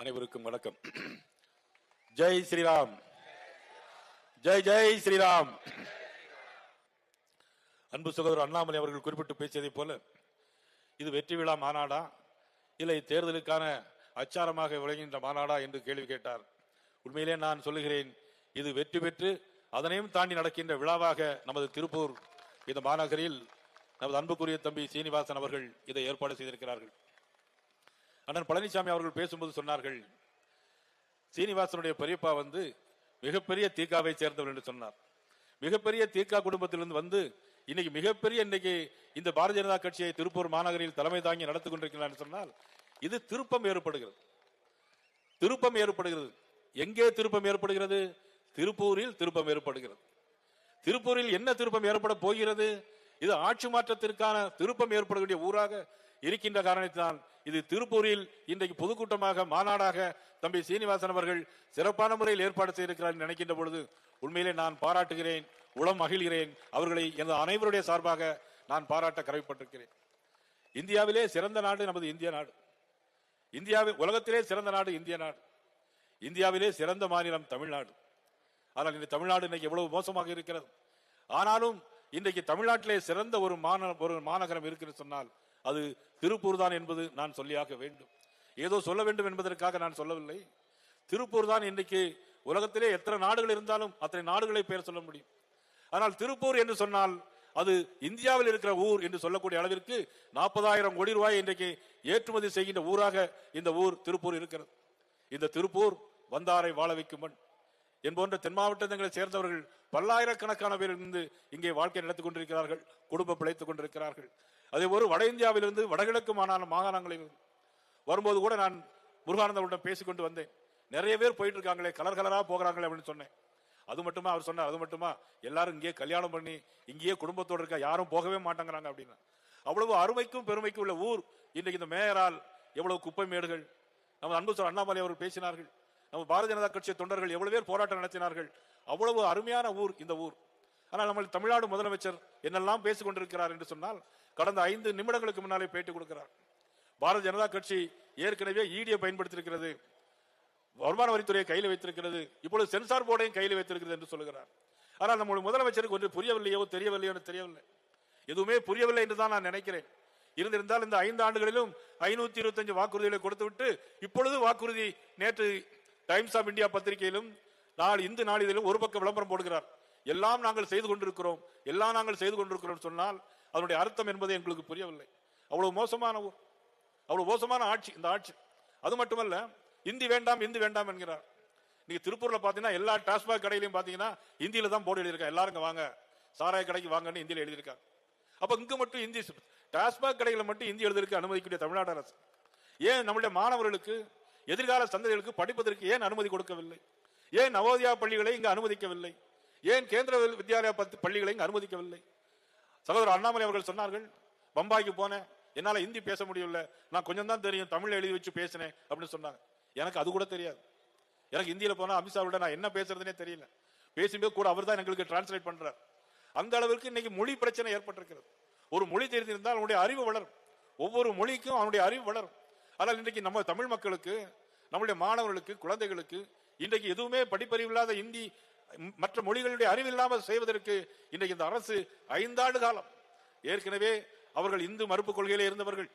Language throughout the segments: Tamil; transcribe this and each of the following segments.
அனைவருக்கும் வணக்கம். ஜெய் ஸ்ரீராம். ஜெய் ஜெய் ஸ்ரீராம். அன்பு சகோதரர் அண்ணாமலை அவர்கள் குறிப்பிட்டு பேசியதை போல இது வெற்றி விழா மாநாடா? இல்லை தேர்தலுக்கான அச்சாரமாக விளங்குகின்ற மாநாடா என்று கேள்வி கேட்டார். உண்மையிலே நான் சொல்லுகிறேன் இது வெற்றி பெற்று அதனையும் தாண்டி நடக்கின்ற விழாவாக நமது திருப்பூர் இந்த மாநகரில் நமது அன்புக்குரிய தம்பி சீனிவாசன் அவர்கள் இதை ஏற்பாடு செய்திருக்கிறார்கள். அண்ணன் பழனிசாமி அவர்கள் பேசும்போது சொன்னார்கள் சீனிவாசனுடைய பெரியப்பா வந்து மிகப்பெரிய தீக்காவை சேர்ந்தவர் என்று சொன்னார். மிகப்பெரிய தீக்கா குடும்பத்திலிருந்து வந்து இன்னைக்கு மிகப்பெரிய இன்னைக்கு இந்த பாரதிய ஜனதா கட்சியை திருப்பூர் மாநகரில் தலைமை தாங்கி நடத்தி கொண்டிருக்கிறார் என்று சொன்னால் இது திருப்பம் ஏற்படுகிறது. திருப்பம் ஏற்படுகிறது. எங்கே திருப்பம் ஏற்படுகிறது? திருப்பூரில் திருப்பம் ஏற்படுகிறது. திருப்பூரில் என்ன திருப்பம் ஏற்பட போகிறது? இது ஆட்சி மாற்றத்திற்கான திருப்பம் ஏற்படக்கூடிய ஊராக இருக்கின்ற காரணத்தினால் இது திருப்பூரில் இன்றைக்கு பொதுக்கூட்டமாக மாநாடாக தம்பி சீனிவாசன் அவர்கள் சிறப்பான முறையில் ஏற்பாடு செய்திருக்கிறார் என்று நினைக்கின்ற பொழுது உண்மையிலே நான் பாராட்டுகிறேன் உளம் மகிழ்கிறேன். அவர்களை எனது அனைவருடைய சார்பாக நான் பாராட்ட கடமைப்பட்டிருக்கிறேன். இந்தியாவிலே சிறந்த நாடு நமது இந்திய நாடு. இந்தியாவில் உலகத்திலே சிறந்த நாடு இந்திய நாடு. இந்தியாவிலே சிறந்த மாநிலம் தமிழ்நாடு. ஆனால் இந்த தமிழ்நாடு இன்னைக்கு எவ்வளவு மோசமாக இருக்கிறது. ஆனாலும் இன்றைக்கு தமிழ்நாட்டிலே சிறந்த ஒரு மாந ஒரு மாநகரம் இருக்குன்னு சொன்னால் அது திருப்பூர் தான் என்பது நான் சொல்லியாக வேண்டும். ஏதோ சொல்ல வேண்டும் என்பதற்காக நான் சொல்லவில்லை. திருப்பூர் தான் இன்றைக்கு உலகத்திலே எத்தனை நாடுகள் இருந்தாலும் அத்தனை நாடுகளை பெயர் சொல்ல முடியும். ஆனால் திருப்பூர் என்று சொன்னால் அது இந்தியாவில் இருக்கிற ஊர் என்று சொல்லக்கூடிய அளவிற்கு நாற்பதாயிரம் கோடி ரூபாய் இன்றைக்கு ஏற்றுமதி செய்கின்ற ஊராக இந்த ஊர் திருப்பூர் இருக்கிறது. இந்த திருப்பூர் வந்தாரை வாழ வைக்கும் மண். என்போன்ற தென் மாவட்டங்களை சேர்ந்தவர்கள் பல்லாயிரக்கணக்கான பேர் இருந்து இங்கே வாழ்க்கை நடத்தி கொண்டிருக்கிறார்கள் குடும்பம் பிழைத்துக் கொண்டிருக்கிறார்கள். அதே ஒரு வட இந்தியாவிலிருந்து வடகிழக்கு மாநில மாகாணங்களில் வரும்போது கூட நான் முருகானந்தவரிடம் பேசிக்கொண்டு வந்தேன். நிறைய பேர் போயிட்டு இருக்காங்களே கலர் கலராக போகிறாங்களே அப்படின்னு சொன்னேன். அது மட்டுமா? அவர் சொன்னார் அது மட்டுமா? எல்லாரும் இங்கேயே கல்யாணம் பண்ணி இங்கேயே குடும்பத்தோடு இருக்க யாரும் போகவே மாட்டேங்கிறாங்க அப்படின்னு. அவ்வளவு அருமைக்கும் பெருமைக்கும் உள்ள ஊர் இன்றைக்கு இந்த மேயரால் எவ்வளவு குப்பை மேடுகள் நம்ம அன்பு சார் அண்ணாமலை அவர்கள் பேசினார்கள். நம்ம பாரதிய ஜனதா கட்சி தொண்டர்கள் எவ்வளவு பேர் போராட்டம் நடத்தினார்கள். அவ்வளவு அருமையான ஊர் இந்த ஊர். ஆனால் நம்ம தமிழ்நாடு முதலமைச்சர் என்னெல்லாம் பேசிக் கொண்டிருக்கிறார் என்று சொன்னால் கடந்த ஐந்து நிமிடங்களுக்கு முன்னாலே பேட்டி கொடுக்கிறார். பாரதிய ஜனதா கட்சி ஏற்கனவே ஈடியை பயன்படுத்தியிருக்கிறது வருமான வரித்துறையை கையில் வைத்திருக்கிறது இப்பொழுது சென்சார் போர்டையும் கையில் வைத்திருக்கிறது என்று சொல்லுகிறார். ஆனால் நம்முடைய முதலமைச்சருக்கு ஒன்று புரியவில்லையோ தெரியவில்லையோ என்று தெரியவில்லை. எதுவுமே புரியவில்லை என்று தான் நான் நினைக்கிறேன். இருந்திருந்தால் இந்த ஐந்து ஆண்டுகளிலும் ஐநூத்தி இருபத்தஞ்சு வாக்குறுதிகளை கொடுத்துவிட்டு இப்பொழுது வாக்குறுதி நேற்று டைம்ஸ் ஆஃப் இந்தியா பத்திரிகையிலும் நாள் இந்து நாளிதழிலும் ஒரு பக்கம் விளம்பரம் போடுகிறார். எல்லாம் நாங்கள் செய்து கொண்டிருக்கிறோம். எல்லாம் நாங்கள் செய்து கொண்டிருக்கிறோம் சொன்னால் அதனுடைய அர்த்தம் என்பது எங்களுக்கு புரியவில்லை. அவ்வளவு மோசமான ஊர் அவ்வளவு மோசமான ஆட்சி இந்த ஆட்சி. அது மட்டுமல்ல இந்தி வேண்டாம் இந்தி வேண்டாம் என்கிறார். நீங்க திருப்பூர்ல பாத்தீங்கன்னா எல்லா டாஸ்மாக் கடையிலையும் பாத்தீங்கன்னா இந்தியில தான் போர்டு எழுதியிருக்கா எல்லாரும் வாங்க. சாராய கடைக்கு வாங்கன்னு இந்தியில எழுதியிருக்காங்க அப்ப இங்க மட்டும் இந்தி டாஸ்மாக் கடைகளை மட்டும் இந்தி எழுதிருக்கு அனுமதிக்கூடிய தமிழ்நாடு அரசு. ஏன் நம்முடைய மாணவர்களுக்கு எதிர்கால சந்ததிகளுக்கு படிப்பதற்கு ஏன் அனுமதி கொடுக்கவில்லை? ஏன் நவோதயா பள்ளிகளை இங்கு அனுமதிக்கவில்லை? ஏன் கேந்திர வித்யாலயா பத்து பள்ளிகளை அனுமதிக்கவில்லை? சகோதரர் அண்ணாமலை அவர்கள் சொன்னார்கள் பம்பாய்க்கு போனேன் என்னால ஹிந்தி பேச முடியல நான் கொஞ்சம் தான் தெரியும் தமிழ் எழுதி வச்சு பேசினேன் அப்படின்னு சொன்னாங்க. எனக்கு அது கூட தெரியாது. எனக்கு ஹிந்தியில போனா அமித்ஷாவோட நான் என்ன பேசுறதுனே தெரியல. பேசும்போது கூட அவர் தான் எங்களுக்கு டிரான்ஸ்லேட் பண்ணுறார் அந்த அளவிற்கு இன்னைக்கு மொழி பிரச்சனை ஏற்பட்டிருக்கிறது. ஒரு மொழி தெரிந்திருந்தால் அவனுடைய அறிவு வளரும். ஒவ்வொரு மொழிக்கும் அவனுடைய அறிவு வளரும். ஆனால் இன்றைக்கு நம்ம தமிழ் மக்களுக்கு நம்முடைய மாணவர்களுக்கு குழந்தைகளுக்கு இன்றைக்கு எதுவுமே படிப்பறிவு இல்லாத இந்தி மற்ற மொழிகளுடைய அறிவு இல்லாமல் செய்வதற்கு இன்றைக்கு இந்த அரசு ஐந்தாண்டு காலம். ஏற்கனவே அவர்கள் இந்து மறுப்பு கொள்கையிலே இருந்தவர்கள்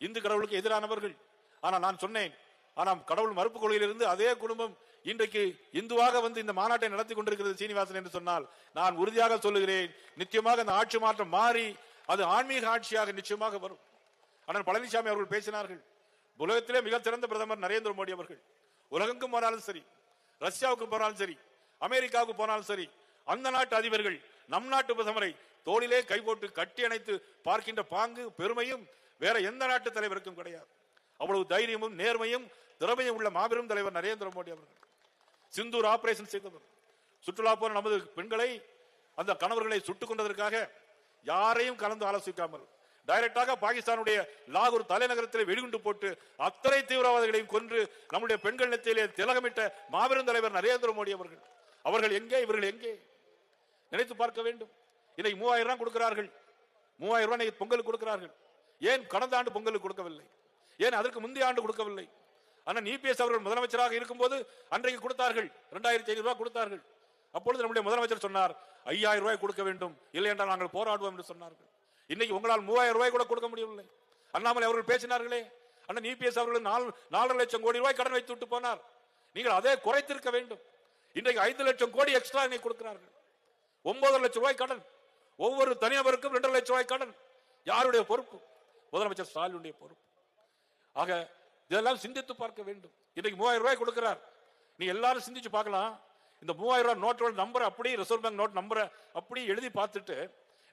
இந்து கடவுளுக்கு எதிரானவர்கள். ஆனால் நான் சொன்னேன் ஆனால் கடவுள் மறுப்பு கொள்கையிலிருந்து அதே குடும்பம் இன்றைக்கு இந்துவாக வந்து இந்த மாநாட்டை நடத்தி கொண்டிருக்கிறது சீனிவாசன் என்று சொன்னால் நான் உறுதியாக சொல்லுகிறேன் நிச்சயமாக இந்த ஆட்சி மாற்றம் மாறி அது ஆன்மீக ஆட்சியாக நிச்சயமாக வரும். ஆனால் பழனிசாமி அவர்கள் பேசினார்கள் உலகத்திலே மிக சிறந்த பிரதமர் நரேந்திர மோடி அவர்கள். உலகங்கும் போனாலும் சரி ரஷ்யாவுக்கு போனாலும் சரி அமெரிக்காவுக்கு போனாலும் சரி அந்த நாட்டு அதிபர்கள் நம் நாட்டு பிரதமரை தோளிலே கை போட்டு கட்டி அணைத்து பார்க்கின்ற பாங்கு பெருமையும் வேற எந்த நாட்டு தலைவருக்கும் கிடையாது. அவ்வளவு தைரியமும் நேர்மையும் திறமையும் உள்ள மாபெரும் தலைவர் நரேந்திர மோடி அவர்கள். சிந்தூர் ஆபரேஷன் செய்தவர். சுற்றுலா போன நமது பெண்களை அந்த கணவர்களை சுட்டுக் கொண்டதற்காக யாரையும் கலந்து ஆலோசிக்காமல் டைரக்டாக பாகிஸ்தானுடைய லாகூர் தலைநகரத்தில் வெடிகுண்டு போட்டு அத்தனை தீவிரவாதிகளையும் கொன்று நம்முடைய பெண்கள் நெத்தியிலே திலகமிட்ட மாபெரும் தலைவர் நரேந்திர மோடி அவர்கள். அவர்கள் எங்கே இவர்கள் எங்கே? நினைத்து பார்க்க வேண்டும். இன்னைக்கு மூவாயிரம் ரூபாய் கொடுக்கிறார்கள். மூவாயிரம் ரூபாய் இன்னைக்கு பொங்கலுக்கு கொடுக்கிறார்கள். ஏன் கடந்த ஆண்டு பொங்கலுக்கு கொடுக்கவில்லை? ஏன் அதற்கு முந்தைய ஆண்டு கொடுக்கவில்லை? அண்ணன் இபிஎஸ் அவர்கள் முதலமைச்சராக இருக்கும்போது அன்றைக்கு கொடுத்தார்கள். இரண்டாயிரத்தி ஐநூறு ரூபாய் கொடுத்தார்கள். அப்பொழுது நம்முடைய முதலமைச்சர் சொன்னார் ஐயாயிரம் ரூபாய் கொடுக்க வேண்டும். இல்லை என்றால் நாங்கள் போராடுவோம் என்று சொன்னார்கள். இன்னைக்கு உங்களால் மூவாயிரம் ரூபாய் கூட கொடுக்க முடியவில்லை. அண்ணாமலை அவர்கள் பேசினார்களே அண்ணன் இபிஎஸ் அவர்கள் நாலு நாலரை லட்சம் கோடி ரூபாய் கடன் வைத்து விட்டு போனார். நீங்கள் அதே குறைத்திருக்க வேண்டும். இன்றைக்கு ஐந்து லட்சம் கோடி எக்ஸ்ட்ரா இன்னைக்கு கொடுக்கிறார்கள். ஒன்பது லட்சம் ரூபாய் கடன். ஒவ்வொரு தனிநபருக்கும் இரண்டு லட்சம் ரூபாய் கடன். யாருடைய பொறுப்பு? முதலமைச்சர் ஸ்டாலினுடைய பொறுப்பு. ஆக இதெல்லாம் சிந்தித்து பார்க்க வேண்டும். இன்றைக்கு மூவாயிரம் ரூபாய் கொடுக்கிறார். நீ எல்லாரும் சிந்திச்சு பார்க்கலாம். இந்த மூவாயிரம் ரூபாய் நோட்டோட நம்பரை அப்படியே ரிசர்வ் பேங்க் நோட் நம்பரை அப்படியே எழுதி பார்த்துட்டு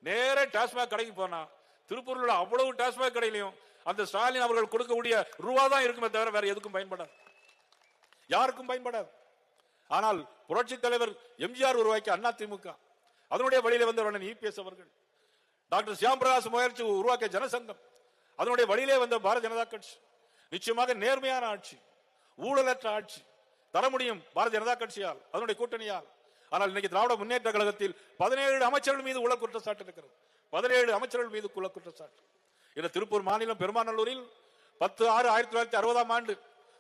நேரே டாஸ்மாக் கடைக்கு போனா திருப்பூர்ல உள்ள அவ்வளவு டாஸ்மாக் கடையிலையும் அந்த ஸ்டாலின் அவர்கள் கொடுக்கக்கூடிய ரூபா தான் இருக்குமே தவிர வேற எதுக்கும் பயன்படாது. யாருக்கும் பயன்படாது. ஆனால் புரட்சி தலைவர் எம்ஜிஆர் உருவாக்கிய அண்ணா திமுக. அதனுடைய வழியில வந்தவர் இபிஎஸ் அவர்கள். டாக்டர் சியாம் பிரகாஷ் முயற்சி உருவாக்கிய ஜனசங்கம். அதனுடைய வழியிலே வந்த பாரதிய ஜனதா கட்சி. நிச்சயமாக நேர்மையான ஆட்சி ஊழலற்ற ஆட்சி. தர முடியும் பாரதிய ஜனதா கட்சியால் அதனுடைய கூட்டணியால். ஆனால் இன்னைக்கு திராவிட முன்னேற்ற கழகத்தில் பதினேழு அமைச்சர்கள் மீது உள்ள குற்றச்சாட்டு இருக்கிறது. பதினேழு அமைச்சர்கள் மீது உள்ள குற்றச்சாட்டு. இந்த திருப்பூர் மாநிலம் பெருமாநல்லூரில் பத்து ஆறு ஆயிரத்தி தொள்ளாயிரத்தி அறுபதாம் ஆண்டு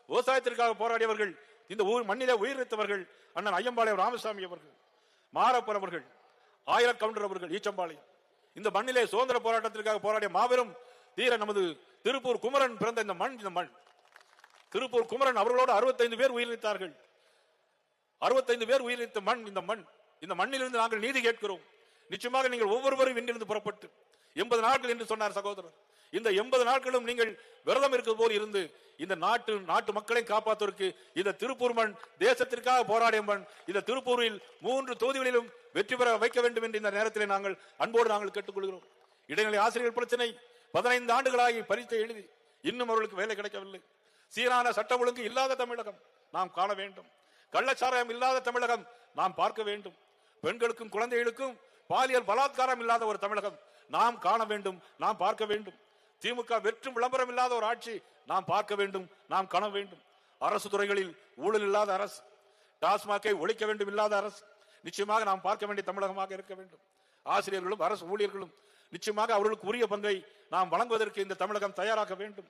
விவசாயத்திற்காக போராடியவர்கள் இந்த ஊர் மண்ணிலே உயிரிழத்தவர்கள் அண்ணன் ஐயம்பாளையம் ராமசாமி அவர்கள் மாரப்பர் அவர்கள் ஆயிரக்கவுண்டர் அவர்கள் ஈச்சம்பாளையம். இந்த மண்ணிலே சுதந்திர போராட்டத்திற்காக போராடிய மாபெரும் தீர நமது திருப்பூர் குமரன் பிறந்த இந்த மண் இந்த மண். திருப்பூர் குமரன் அவர்களோடு அறுபத்தைந்து பேர் உயிரிழந்தார்கள் அறுபத்தைந்து பேர் உயிரிழந்த மண் இந்த மண். இந்த மண்ணிலிருந்து நாங்கள் நீதி கேட்கிறோம். நிச்சயமாக நீங்கள் ஒவ்வொருவரும் இங்கிருந்து புறப்பட்டு எண்பது நாட்கள் என்று சொன்னார் சகோதரர். இந்த எண்பது நாட்களும் நீங்கள் விரதம் இருக்கிறது போல் இருந்து இந்த நாட்டு நாட்டு மக்களை காப்பாற்றுவதற்கு இந்த திருப்பூர் மண் தேசத்திற்காக போராடிய மண் இந்த திருப்பூரில் மூன்று தொகுதிகளிலும் வெற்றி பெற வைக்க வேண்டும் என்று இந்த நேரத்தில் நாங்கள் அன்போடு நாங்கள் கேட்டுக்கொள்கிறோம். இடைநிலை ஆசிரியர் பிரச்சனை பதினைந்து ஆண்டுகளாகி பரீட்சை எழுதி இன்னும் அவர்களுக்கு வேலை கிடைக்கவில்லை. சீரான சட்ட ஒழுங்கு இல்லாத தமிழகம் நாம் காண வேண்டும். கள்ளச்சாராயம் இல்லாத தமிழகம் நாம் பார்க்க வேண்டும். பெண்களுக்கும் குழந்தைகளுக்கும் பாலியல் பலாத்காரம் இல்லாத ஒரு தமிழகம் நாம் காண வேண்டும் நாம் பார்க்க வேண்டும். திமுக வெற்றும் விளம்பரம் இல்லாத ஒரு ஆட்சி நாம் பார்க்க வேண்டும் நாம் காண வேண்டும். அரசு துறைகளில் ஊழல் இல்லாத அரசு டாஸ்மாகை ஒழிக்க வேண்டும் இல்லாத அரசு நிச்சயமாக நாம் பார்க்க வேண்டிய தமிழகமாக இருக்க வேண்டும். ஆசிரியர்களும் அரசு ஊழியர்களும் நிச்சயமாக அவர்களுக்கு உரிய பங்கை நாம் வழங்குவதற்கு இந்த தமிழகம் தயாராக வேண்டும்.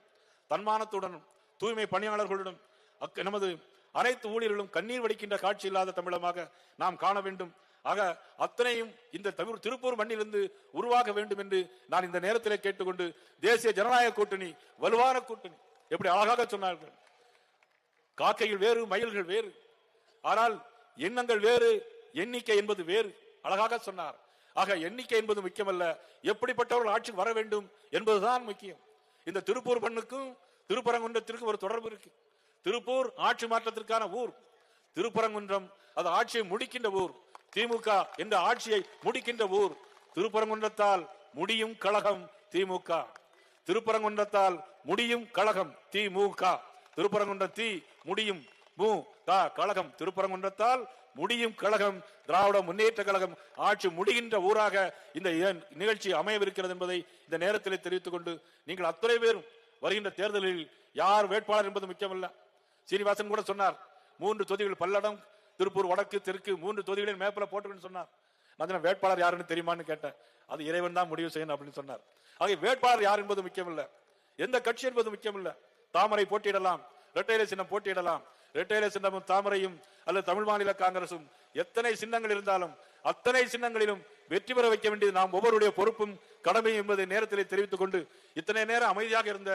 தன்மானத்துடனும் தூய்மை பணியாளர்களுடன் அக்க- நமது அனைத்து ஊழியர்களும் கண்ணீர் வடிக்கின்ற காட்சி இல்லாத தமிழகமாக நாம் காண வேண்டும். ஆக அத்தனையும் இந்த தமிழ் திருப்பூர் மண்ணிலிருந்து உருவாக வேண்டும் என்று நான் இந்த நேரத்திலே கேட்டுக்கொண்டு தேசிய ஜனநாயக கூட்டணி வலுவான கூட்டணி எப்படி அழகாக சொன்னார்கள். காக்கைகள் வேறு மயில்கள் வேறு. ஆனால் எண்ணங்கள் வேறு எண்ணிக்கை என்பது வேறு. அழகாக சொன்னார். ஆக எண்ணிக்கை என்பது முக்கியமல்ல. எப்படிப்பட்டவர்கள் ஆட்சிக்கு வர வேண்டும் என்பதுதான் முக்கியம். இந்த திருப்பூர் மண்ணுக்கும் திருப்பரங்குன்றத்திற்கும் ஒரு தொடர்பு இருக்கு. திருப்பூர் ஆட்சி மாற்றத்திற்கான ஊர். திருப்பரங்குன்றம் அது ஆட்சியை முடிக்கின்ற ஊர். திமுக என்ற ஆட்சியை முடிக்கின்ற ஊர். திருப்பரங்குன்றத்தால் முடியும் கழகம் திமுக. திருப்பரங்குன்றத்தால் முடியும் கழகம் திமுக திருப்பரங்குன்றம் தி முடியும் மு க கழகம். திருப்பரங்குன்றத்தால் முடியும் கழகம். திராவிட முன்னேற்ற கழகம். ஆட்சி முடிகின்ற ஊராக இந்த நிகழ்ச்சி அமையவிருக்கிறது என்பதை இந்த நேரத்தில் தெரிவித்துக் கொண்டு நீங்கள் அத்தனை பேரும் வருகின்ற தேர்தலில் யார் வேட்பாளர் என்பது முக்கியமல்ல. சீனிவாசன் கூட சொன்னார் மூன்று தொகுதிகள் பல்லடம் திருப்பூர் வடக்கு தெற்கு மூன்று தொகுதிகளின் மேப்பில் போட்டுக்கணும்னு சொன்னார். நான் வேட்பாளர் யாருன்னு தெரியுமான்னு கேட்டேன். அது இறைவன் தான் முடிவு செய்யணும் அப்படின்னு சொன்னார். ஆகிய வேட்பாளர் யார் என்பது முக்கியமில்ல. எந்த கட்சி என்பது முக்கியமில்ல. தாமரை போட்டியிடலாம் இரட்டையிலை சின்னம் போட்டியிடலாம். இரட்டையிலை சின்னமும் தாமரையும் அல்லது தமிழ் மாநில காங்கிரசும் எத்தனை சின்னங்கள் இருந்தாலும் அத்தனை சின்னங்களிலும் வெற்றி பெற வைக்க வேண்டியது நாம் ஒவ்வொருடைய பொறுப்பும் கடமையும் என்பதை நேரத்திலே தெரிவித்துக் கொண்டு இத்தனை நேரம் அமைதியாக இருந்த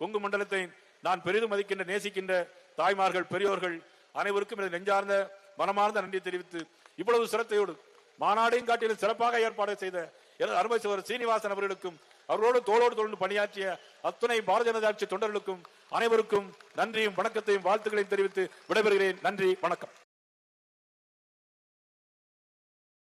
கொங்கு மண்டலத்தை நான் பெரிதும் மதிக்கின்ற நேசிக்கின்ற தாய்மார்கள் பெரியோர்கள் அனைவருக்கும் எனது நெஞ்சார்ந்த மனமார்ந்த நன்றி தெரிவித்து இவ்வளவு சிரத்தையோடு மாநாடையும் காட்டிலும் சிறப்பாக ஏற்பாடு செய்த எனது அருமை சீனிவாசன் அவர்களுக்கும் அவர்களோடு தோளோடு தோழு பணியாற்றிய அத்துணை பாரதிய ஜனதா கட்சி தொண்டர்களுக்கும் அனைவருக்கும் நன்றியும் வணக்கத்தையும் வாழ்த்துக்களையும் தெரிவித்து விடைபெறுகிறேன். நன்றி வணக்கம்.